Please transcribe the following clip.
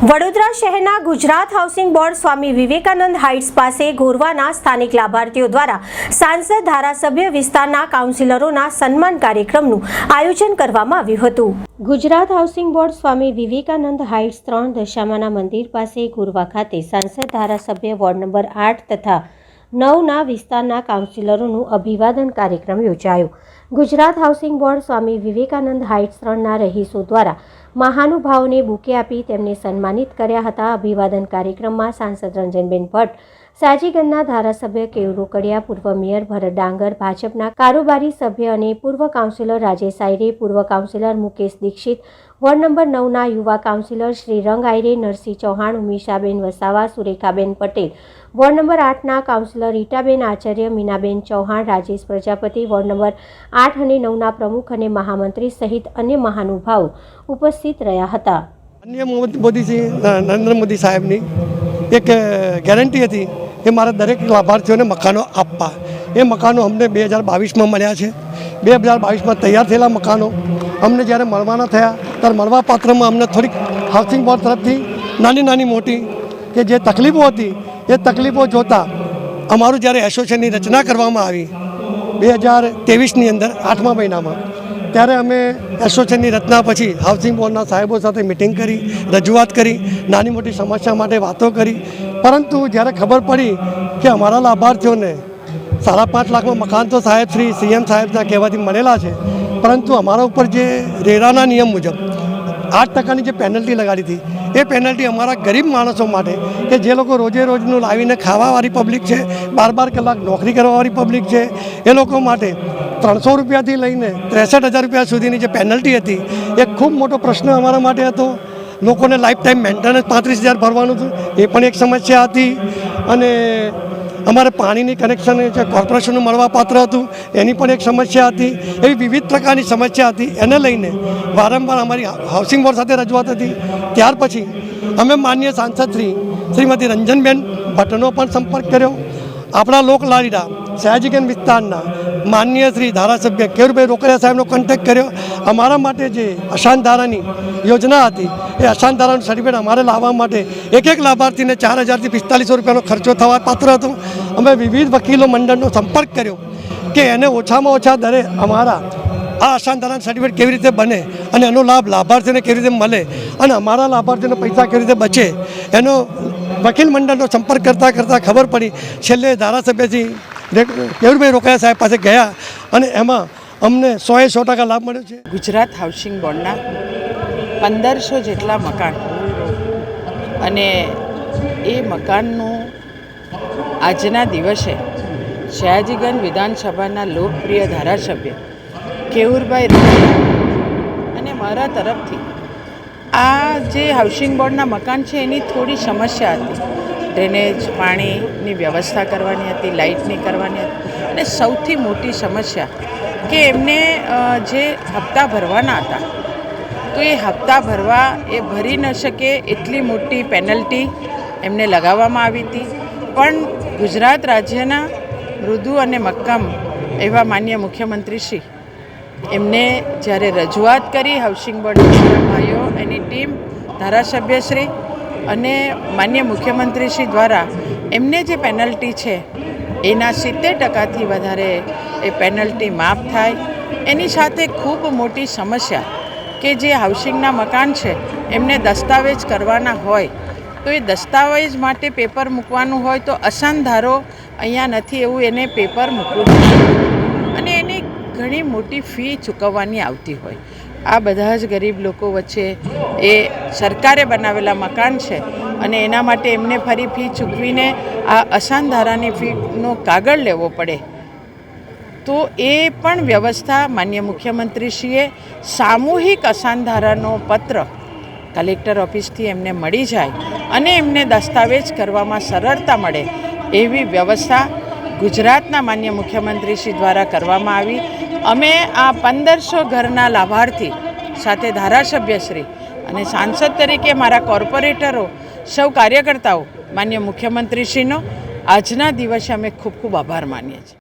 વડોદરા શહેરના Gujarat housing board Swami Vivekananda heights પાસે ગોરવાના સ્થાનિક લાભાર્થીઓ દ્વારા સાંસદ ધારાસભ્ય વિસ્તારના કાઉન્સિલરોના સન્માન કાર્યક્રમનું આયોજન કરવામાં આવ્યું હતું. Gujarat housing board Swami Vivekananda heights ત્રણ દશામાના મંદિર પાસે ગોરવા ખાતે સાંસદ ધારાસભ્ય વોર્ડ નંબર આઠ તથા નવના વિસ્તારના કાઉન્સિલરોનું અભિવાદન કાર્યક્રમ યોજાયો. Gujarat housing board Swami Vivekananda heights ત્રણના રહીશો દ્વારા મહાનુભાવોને બુકે આપી તેમને સન્માનિત કર્યા હતા. અભિવાદન કાર્યક્રમમાં સાંસદ રંજનબેન ભટ્ટ, સાજીગંજના ધારાસભ્ય કેવ રોકડિયા, પૂર્વ મેયર ભરત ડાંગર, ભાજપના કારોબારી સભ્ય અને પૂર્વ કાઉન્સિલર રાજેશ આયરે, પૂર્વ councillor Mukesh Dikshit ward number નવના યુવા councillor Shri Rang Ayre, Narsinh Chauhan Umishaben Vasava, Surekhaben Patel. Ward number આઠના councillor Ritaben Acharya, Minaben Chauhan, Rajesh Prajapati, ward number આઠ અને નવના પ્રમુખ અને મહામંત્રી સહિત અન્ય મહાનુભાવો ઉપસ્થિત રહ્યા હતા. અન્ય મોદીજી નરેન્દ્ર મોદી સાહેબની એક ગેરંટી હતી કે મારા દરેક લાભાર્થીઓને મકાનો આપવા. એ મકાનો અમને બે હજાર બાવીસમાં મળ્યા છે. બે હજાર બાવીસમાં તૈયાર થયેલા મકાનો અમને જ્યારે મળવાના થયા, ત્યારે મળવા પાત્રમાં અમને થોડીક હાઉસિંગ બોર્ડ તરફથી નાની નાની મોટી કે જે તકલીફો હતી, એ તકલીફો જોતાં અમારું જ્યારે એસોસિએશનની રચના કરવામાં આવી બે હજાર ત્રેવીસની અંદર આઠમા મહિનામાં, ત્યારે અમે એસોસિએશનની રચના પછી હાઉસિંગ બોર્ડના સાહેબો સાથે મિટિંગ કરી, રજૂઆત કરી, નાની મોટી સમસ્યા માટે વાતો કરી. પરંતુ જ્યારે ખબર પડી કે અમારા લાભાર્થીઓને સાડા પાંચ લાખમાં મકાન તો સાહેબ શ્રી સીએમ સાહેબના કહેવાથી મળેલા છે. પરંતુ અમારા ઉપર જે રેરાના નિયમ મુજબ આઠ ટકાની જે પેનલ્ટી લગાડી હતી, એ પેનલ્ટી અમારા ગરીબ માણસો માટે કે જે લોકો રોજે રોજનું લાવીને ખાવાવાળી પબ્લિક છે, બાર બાર કલાક નોકરી કરવાવાળી પબ્લિક છે, એ લોકો માટે ત્રણસો રૂપિયાથી લઈને ત્રેસઠ હજાર રૂપિયા સુધીની જે પેનલ્ટી હતી, એ ખૂબ મોટો પ્રશ્ન અમારા માટે હતો. લોકોને લાઈફ ટાઈમ મેન્ટેનન્સ પાંત્રીસ હજાર ભરવાનું હતું, એ પણ એક સમસ્યા હતી. અને અમારે પાણીની કનેક્શન જે કોર્પોરેશનનું મળવાપાત્ર હતું, એની પણ એક સમસ્યા હતી, એવી વિવિધ પ્રકારની સમસ્યા હતી, એને લઈને વારંવાર અમારી હાઉસિંગ બોર્ડ સાથે રજૂઆત હતી. ત્યાર પછી અમે માન્ય સાંસદ શ્રી, શ્રીમતી રંજનબેન ભટ્ટનો પણ સંપર્ક કર્યો. આપણા લોકલાડીડા સયાજીગંજ વિસ્તારના માન્ય શ્રી ધારાસભ્ય કેરુભાઈ રોકડિયા સાહેબનો કોન્ટેક્ટ કર્યો. અમારા માટે જે અશાંત ધારાની યોજના હતી, એ અશાંત ધારાનું સર્ટિફિકેટ અમારે લાવવા માટે એક એક લાભાર્થીને ચાર હજારથી પિસ્તાલીસો રૂપિયાનો ખર્ચો થવા પાત્ર હતો. અમે વિવિધ વકીલો મંડળનો સંપર્ક કર્યો કે એને ઓછામાં ઓછા દરે અમારા આ અશાંત ધારાનું સર્ટિફિકેટ કેવી રીતે બને અને એનો લાભ લાભાર્થીને કેવી રીતે મળે અને અમારા લાભાર્થીઓને પૈસા કેવી રીતે બચે, એનો વકીલ મંડળનો સંપર્ક કરતાં કરતાં ખબર પડી. છેલ્લે ધારાસભ્યજી કેવુરભાઈ રોકાયા સાહેબ પાસે ગયા અને એમાં અમને સોએ સો ટકા લાભ મળ્યો છે. ગુજરાત હાઉસિંગ બોર્ડના પંદરસો જેટલા મકાન અને એ મકાનનું આજના દિવસે સયાજીગંજ વિધાનસભાના લોકપ્રિય ધારાસભ્ય કેવુરભાઈ અને મારા તરફથી આ જે હાઉસિંગ બોર્ડના મકાન છે એની થોડી સમસ્યા હતી. ડ્રેનેજ, પાણીની વ્યવસ્થા કરવાની હતી, લાઇટની કરવાની હતી. અને સૌથી મોટી સમસ્યા કે એમને જે હપ્તા ભરવાના હતા, તો એ હપ્તા ભરવા એ ભરી ન શકે એટલી મોટી પેનલ્ટી એમને લગાવવામાં આવી હતી. પણ ગુજરાત રાજ્યના મૃદુ અને મક્કમ એવા માન્ય મુખ્યમંત્રીશ્રી એમને જ્યારે રજૂઆત કરી, હાઉસિંગ બોર્ડ ભાઈઓ એની ટીમ ધારાસભ્યશ્રી અને માન્ય મુખ્યમંત્રીશ્રી દ્વારા એમને જે પેનલ્ટી છે, એના સિત્તેર ટકાથી વધારે એ પેનલ્ટી માફ થાય. એની સાથે ખૂબ મોટી સમસ્યા કે જે હાઉસિંગના મકાન છે, એમને દસ્તાવેજ કરવાના હોય, તો એ દસ્તાવેજ માટે પેપર મૂકવાનું હોય તો અસંધારો અહીંયા નથી એવું એને પેપર મૂકવું અને એની ઘણી મોટી ફી ચૂકવવાની આવતી હોય. આ બધા જ ગરીબ લોકો વચ્ચે એ સરકારે બનાવેલા મકાન છે અને એના માટે એમને ફરી ફી ચૂકવીને આ અસાન ધારાની ફીનો કાગળ લેવો પડે. તો એ પણ વ્યવસ્થા માન્ય મુખ્યમંત્રીશ્રીએ સામૂહિક અસાન ધારાનો પત્ર કલેક્ટર ઓફિસથી એમને મળી જાય અને એમને દસ્તાવેજ કરવામાં સરળતા મળે એવી વ્યવસ્થા ગુજરાતના માન્ય મુખ્યમંત્રીશ્રી દ્વારા કરવામાં આવી. અમે આ પંદરસો ઘરના લાભાર્થી સાથે ધારાસભ્યશ્રી અને સાંસદ તરીકે મારા કોર્પોરેટરો, સૌ કાર્યકર્તાઓ, માન્ય મુખ્યમંત્રીશ્રીનો આજના દિવસે અમે ખૂબ ખૂબ આભાર માનીએ છીએ.